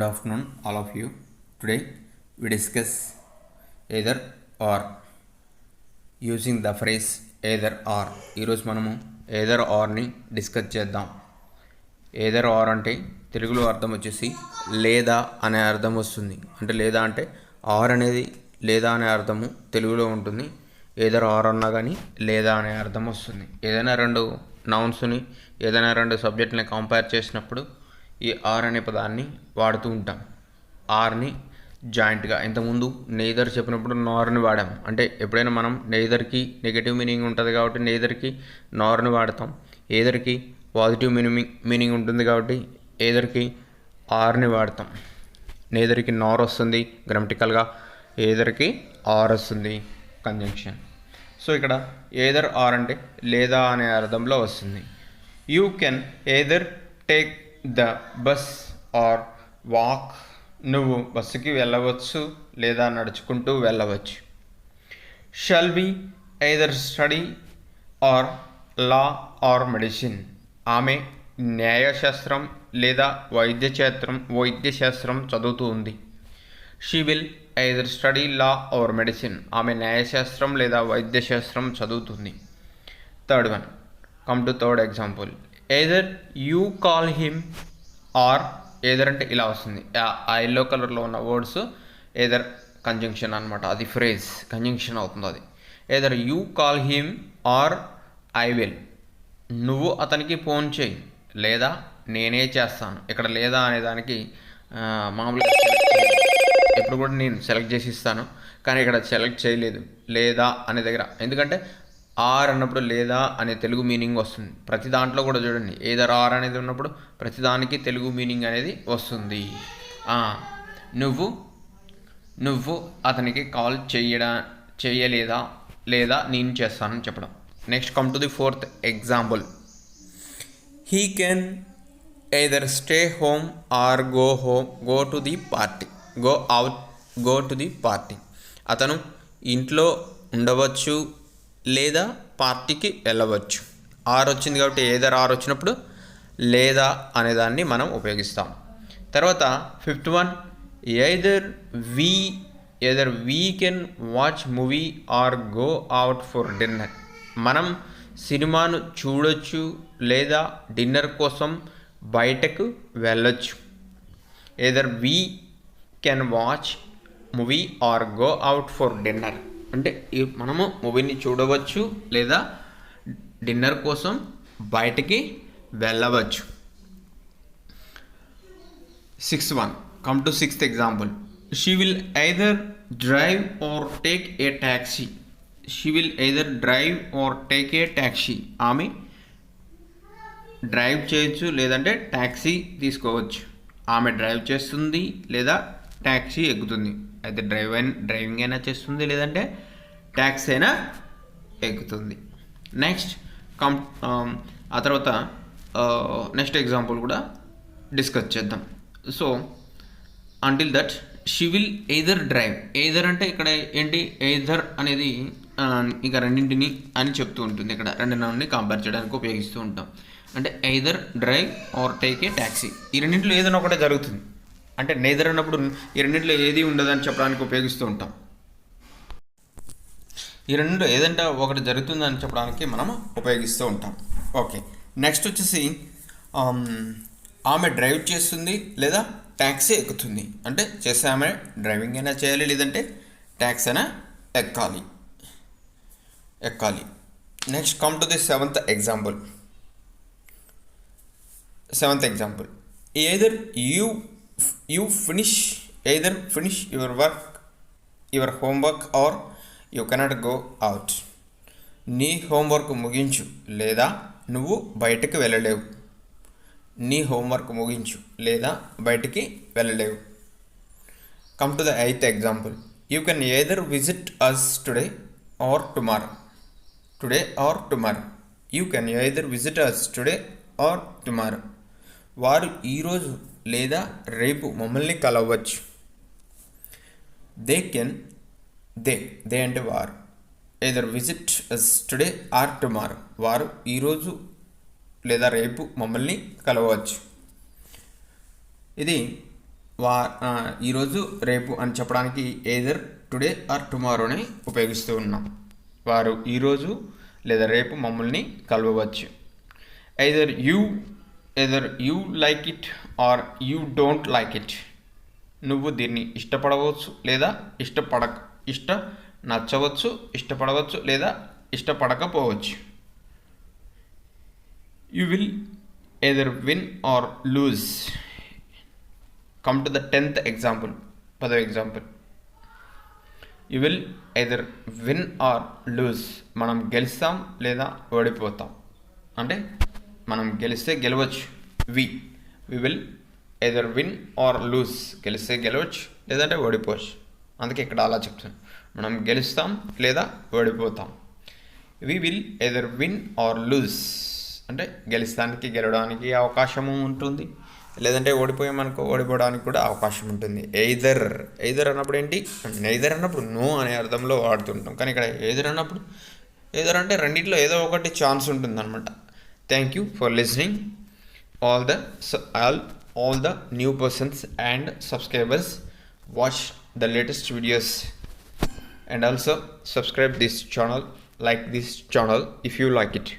Good afternoon, all of you. Today we discuss either or. Using the phrase either or. ఈరోజు మనము either ఆర్ని discuss చేద్దాం. Either or అంటే తెలుగులో అర్థం వచ్చేసి లేదా అనే అర్థం వస్తుంది. అంటే లేదా అంటే ఆర్ అనేది లేదా అనే అర్థము తెలుగులో ఉంటుంది. ఏదర్ ఆర్ అన్నా కానీ లేదా అనే అర్థం వస్తుంది. ఏదైనా రెండు నౌన్స్ని ఏదైనా రెండు సబ్జెక్ట్ని కంపేర్ చేసినప్పుడు ఈ ఆర్ అనే పదాన్ని వాడుతూ ఉంటాం. ఆర్ని జాయింట్గా ఇంతకుముందు నేదర్ చెప్పినప్పుడు నార్ని వాడాం. అంటే ఎప్పుడైనా మనం నేదర్కి నెగిటివ్ మీనింగ్ ఉంటుంది కాబట్టి నేదర్కి నార్ని వాడతాం. ఏదర్కి పాజిటివ్ మీనింగ్ మీనింగ్ ఉంటుంది కాబట్టి ఏదర్కి ఆర్ని వాడతాం. నేదర్కి నార్ వస్తుంది గ్రామటికల్గా ఏదర్కి ఆర్ వస్తుంది కంజంక్షన్ సో ఇక్కడ ఏదర్ ఆర్ అంటే లేదా అనే అర్థంలో వస్తుంది. You can either take the bus or walk. నువ్వు బస్సుకి వెళ్ళవచ్చు లేదా నడుచుకుంటూ వెళ్ళవచ్చు. Shall be either study or law or medicine. ఆమె న్యాయశాస్త్రం లేదా వైద్యశాస్త్రం వైద్యశాస్త్రం చదువుతూ ఉంది. She will either study law or medicine. ఆమె న్యాయశాస్త్రం లేదా వైద్యశాస్త్రం చదువుతుంది. Third one. Come to third example. Either you call him or either అంటే ఇలా వస్తుంది. ఆ ఎల్లో కలర్లో ఉన్న వర్డ్స్ ఏదర్ కంజంక్షన్ అనమాట అది ఫ్రేజ్ కంజంక్షన్ అవుతుంది అది. Either you call him or I will నువ్వు అతనికి ఫోన్ చేయి. లేదా నేనే చేస్తాను. ఇక్కడ లేదా అనే దానికి మామూలుగా ఎప్పుడు కూడా నేను సెలెక్ట్ చేసి ఇస్తాను. కానీ ఇక్కడ సెలెక్ట్ చేయలేదు. లేదా అనే దగ్గర. ఎందుకంటే ఆర్ అన్నప్పుడు లేదా అనే తెలుగు మీనింగ్ వస్తుంది. ప్రతి దాంట్లో కూడా చూడండి. ఏదర్ ఆర్ అనేది ఉన్నప్పుడు ప్రతి దానికి తెలుగు మీనింగ్ అనేది వస్తుంది. నువ్వు నువ్వు అతనికి కాల్ చేయడా చేయలేదా లేదా నేను చేస్తానని చెప్పడం. Next come to the fourth example he can either stay home or go home go to the party go out go to the party అతను ఇంట్లో ఉండవచ్చు లేదా పార్టీకి వెళ్ళవచ్చు. ఆర్ వచ్చింది కాబట్టి ఏదర్ ఆర్ వచ్చినప్పుడు లేదా అనేదాన్ని మనం ఉపయోగిస్తాం. తర్వాత fifth one either we either we can watch movie or go out for dinner మనం సినిమాను చూడొచ్చు లేదా డిన్నర్ కోసం బయటకు వెళ్ళొచ్చు. Either we can watch movie or go out for dinner అంటే మనము మూవీని చూడవచ్చు లేదా డిన్నర్ కోసం బయటికి వెళ్ళవచ్చు. Six one come to sixth example she will either drive or take a taxi she will either drive or take a taxi ఆమె drive చేయొచ్చు లేదంటే ట్యాక్సీ తీసుకోవచ్చు. ఆమె డ్రైవ్ చేస్తుంది లేదా ట్యాక్సీ ఎక్కుతుంది. అయితే డ్రైవ్ అయినా డ్రైవింగ్ అయినా చేస్తుంది లేదంటే ట్యాక్సీ అయినా ఎక్కుతుంది. నెక్స్ట్ కం ఆ తర్వాత నెక్స్ట్ ఎగ్జాంపుల్ కూడా డిస్కస్ చేద్దాం. So until that she will either drive either అంటే ఇక్కడ ఏంటి? ఎయిదర్ అనేది ఇక రెండింటిని అని చెప్తూ ఉంటుంది. ఇక్కడ రెండు నుండి కంపేర్ చేయడానికి ఉపయోగిస్తూ ఉంటాం. అంటే either drive or take a taxi ఈ రెండింటిలో ఏదైనా ఒకటే జరుగుతుంది. అంటే నేదర్ అన్నప్పుడు ఈ రెండింటిలో ఏది ఉండదని చెప్పడానికి ఉపయోగిస్తూ ఉంటాం. ఈ రెండు ఏదంటే ఒకటి జరుగుతుందని చెప్పడానికి మనం ఉపయోగిస్తూ ఉంటాం. ఓకే. నెక్స్ట్ వచ్చేసి ఆమె డ్రైవ్ చేస్తుంది లేదా ట్యాక్సీ ఎక్కుతుంది. అంటే చేసే ఆమె డ్రైవింగ్ అయినా చేయాలి లేదంటే ట్యాక్సీ అయినా ఎక్కాలి. ఎక్కాలి. Next come to the seventh example. Seventh example. Either you you finish either finish your work your homework or you cannot go out నీ హోంవర్క్ ముగించు లేదా నువ్వు బయటకు వెళ్ళలేవు. నీ హోంవర్క్ ముగించు లేదా బయటికి వెళ్ళలేవు. Come to the eighth example you can either visit us today or tomorrow today or tomorrow you can either visit us today or tomorrow వారు ఈరోజు లేదా రేపు మమ్మల్ని కలవచ్చు. దే కెన్ దే దే అంటే వారు. Either visit us today or tomorrow. వారు ఈరోజు లేదా రేపు మమ్మల్ని కలవచ్చు. ఇది వా ఈరోజు రేపు అని చెప్పడానికి ఏదర్ టుడే ఆర్ టుమారోని ఉపయోగిస్తూ ఉన్నాం. వారు ఈరోజు లేదా రేపు మమ్మల్ని కలవవచ్చు. Either you either you like it or you don't like it నువ్వు దీన్ని ఇష్టపడవచ్చు లేదా ఇష్టపడక ఇష్ట నచ్చవచ్చు ఇష్టపడవచ్చు లేదా ఇష్టపడకపోవచ్చు. You will either win or lose come to the tenth example పదో example you will either win or lose మనం గెలుస్తాం లేదా ఓడిపోతాం. అంటే మనం గెలిస్తే గెలవచ్చు. We we will either win or lose గెలిస్తే గెలవచ్చు లేదంటే ఓడిపోవచ్చు. అందుకే ఇక్కడ అలా చెప్తాను. మనం గెలుస్తాం లేదా ఓడిపోతాం. We will either win or lose అంటే గెలిస్తానికి గెలవడానికి అవకాశము ఉంటుంది. లేదంటే ఓడిపోయామనుకో ఓడిపోవడానికి కూడా అవకాశం ఉంటుంది. ఎయిదర్ ఎయిదర్ అన్నప్పుడు ఏంటి? ఎయిదర్ అన్నప్పుడు నో అనే అర్థంలో వాడుతుంటాం. కానీ ఇక్కడ ఎయిదర్ అన్నప్పుడు ఎయిదర్ అంటే రెండిట్లో ఏదో ఒకటి ఛాన్స్ ఉంటుంది thank you for listening. All the all, all the new persons and subscribers watch the latest videos. And also subscribe this channel like this channel if you like it.